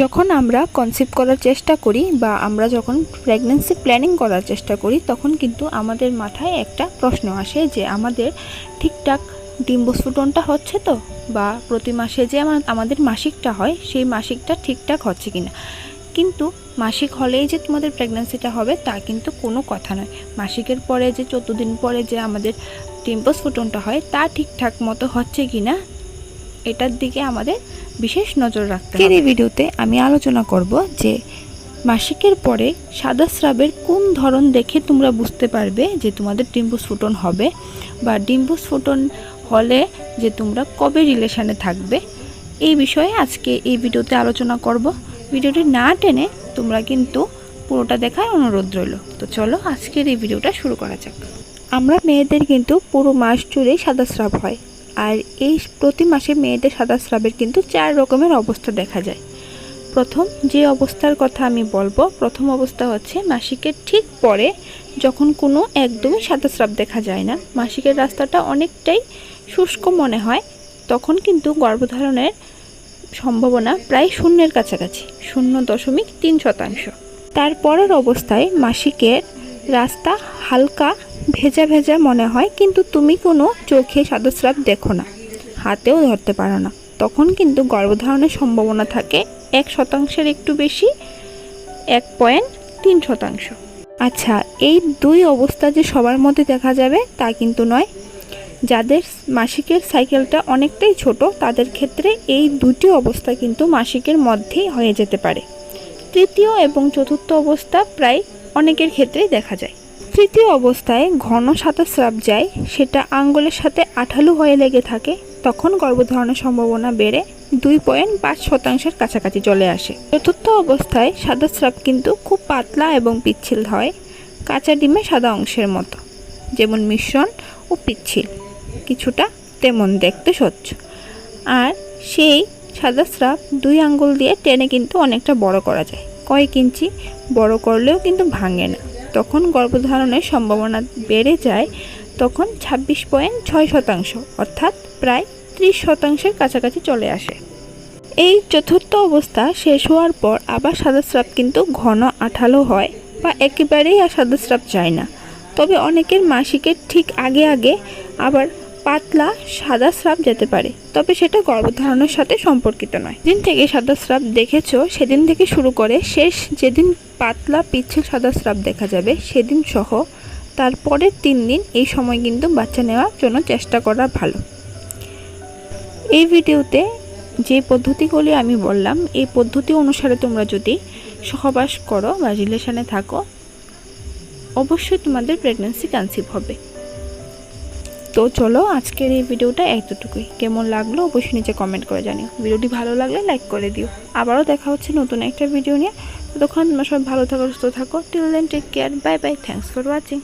যখন আমরা কনসিভ করার চেষ্টা করি বা আমরা যখন প্রেগনেন্সি প্ল্যানিং করার চেষ্টা করি, তখন কিন্তু আমাদের মাথায় একটা প্রশ্ন আসে যে, আমাদের ঠিকঠাক ডিম্বস্ফুটনটা হচ্ছে তো? বা প্রতি মাসে যে আমা- আমাদের মাসিকটা হয়, সেই মাসিকটা ঠিকঠাক হচ্ছে কিনা? কিন্তু মাসিক হলেই যে তোমাদের প্রেগনেন্সিটা হবে, তা কিন্তু কোনো কথা নয়। মাসিকের পরে যে চোদ্দ দিন পরে যে আমাদের ডিম্বস্ফুটনটা হয়, তা ঠিকঠাক মতো হচ্ছে কিনা এটার দিকে আমাদের বিশেষ নজর রাখতে হবে এই ভিডিওতে আমি আলোচনা করব যে মাসিকের পরে সাদা স্রাবের কোন ধরন দেখে তোমরা বুঝতে পারবে যে তোমাদের ডিম্বস্ফুটন হবে বা ডিম্বস্ফুটন হলে যে তোমরা কবে রিলেশানে থাকবে। এই বিষয়ে আজকে এই ভিডিওতে আলোচনা করব। ভিডিওটি না টেনে তোমরা কিন্তু পুরোটা দেখার অনুরোধ রইল। তো চলো আজকের এই ভিডিওটা শুরু করা যাক। আমরা মেয়েদের কিন্তু পুরো মাস জুড়েই সাদা স্রাব হয়। আর এই প্রতি মাসে মেয়েদের সাদা স্রাবের কিন্তু চার রকমের অবস্থা দেখা যায়। প্রথম যে অবস্থার কথা আমি বলব, প্রথম অবস্থা হচ্ছে মাসিকের ঠিক পরে যখন কোনো একদমই সাদা স্রাব দেখা যায় না। মাসিকের রাস্তাটা অনেকটাই শুষ্ক মনে হয়, তখন কিন্তু গর্ভধারণের সম্ভাবনা প্রায় শূন্যের কাছাকাছি, শূন্য দশমিক তিন শতাংশ। তারপরের অবস্থায় মাসিকের রাস্তা হালকা ভেজা ভেজা মনে হয়, কিন্তু তুমি কোনো চোখে সাদস্রাব দেখো না। হাতেও ধরতে পারো না। তখন কিন্তু গর্ভধারণের সম্ভাবনা থাকে এক শতাংশের একটু বেশি, এক পয়েন্ট তিন শতাংশ। আচ্ছা এই দুই অবস্থা যে সবার মধ্যে দেখা যাবে তা কিন্তু নয়। যাদের মাসিকের সাইকেলটা অনেকটাই ছোট, তাদের ক্ষেত্রে এই দুটি অবস্থা কিন্তু মাসিকের মধ্যেই হয়ে যেতে পারে। তৃতীয় এবং চতুর্থ অবস্থা প্রায় অনেকের ক্ষেত্রেই দেখা যায়। তৃতীয় অবস্থায় ঘন সাদা স্রাব যায়, সেটা আঙ্গুলের সাথে আঠালো হয়ে লেগে থাকে, তখন গর্ভধারণের সম্ভাবনা বেড়ে দুই পয়েন্ট পাঁচ শতাংশের কাছাকাছি চলে আসে। চতুর্থ অবস্থায় সাদা স্রাব কিন্তু খুব পাতলা এবং পিচ্ছিল হয়, কাঁচা ডিমে সাদা অংশের মতো, যেমন মিশ্রণ ও পিচ্ছিল, কিছুটা তেমন দেখতে স্বচ্ছ। আর সেই সাদা স্রাব দুই আঙ্গুল দিয়ে টেনে কিন্তু অনেকটা বড় করা যায়, কয়েক ইঞ্চি বড় করলেও কিন্তু ভাঙে না। তখন গর্ভধারণের সম্ভাবনা বেড়ে যায়, তখন ছাব্বিশ পয়েন্ট ছয় শতাংশ, অর্থাৎ প্রায় ত্রিশ শতাংশের কাছাকাছি চলে আসে। এই চতুর্থ অবস্থা শেষ হওয়ার পর আবার সাদা স্রাব কিন্তু ঘন আঠালো হয় বা একেবারেই আর সাদা স্রাব যায় না। তবে অনেকের মাসিকের ঠিক আগে আগে আবার পাতলা সাদা স্রাব যেতে পারে, তবে সেটা গর্ভধারণের সাথে সম্পর্কিত নয়। দিন থেকে সাদা স্রাব দেখেছ, সেদিন থেকে শুরু করে শেষ যেদিন পাতলা পিচ্ছিল সাদা স্রাব দেখা যাবে, সেদিন সহ তারপরের তিন দিন এই সময় কিন্তু বাচ্চা নেওয়ার জন্য চেষ্টা করা ভালো। এই ভিডিওতে যে পদ্ধতিগুলি আমি বললাম, এই পদ্ধতি অনুসারে তোমরা যদি সহবাস করো বা রিলেশনে থাকো, অবশ্যই তোমাদের প্রেগনেন্সি কনসিভ হবে। তো চলো আজকের এই ভিডিওটা এতটুকুই। কেমন লাগল অবশ্যই নিচে কমেন্ট করে জানিও। ভিডিওটি ভালো লাগলে লাইক করে দিও। আবারও দেখা হচ্ছে নতুন একটা ভিডিও নিয়ে। ততক্ষণ তোমরা সবাই ভালো থাকো, সুস্থ থাকো। Till then take care bye bye thanks for watching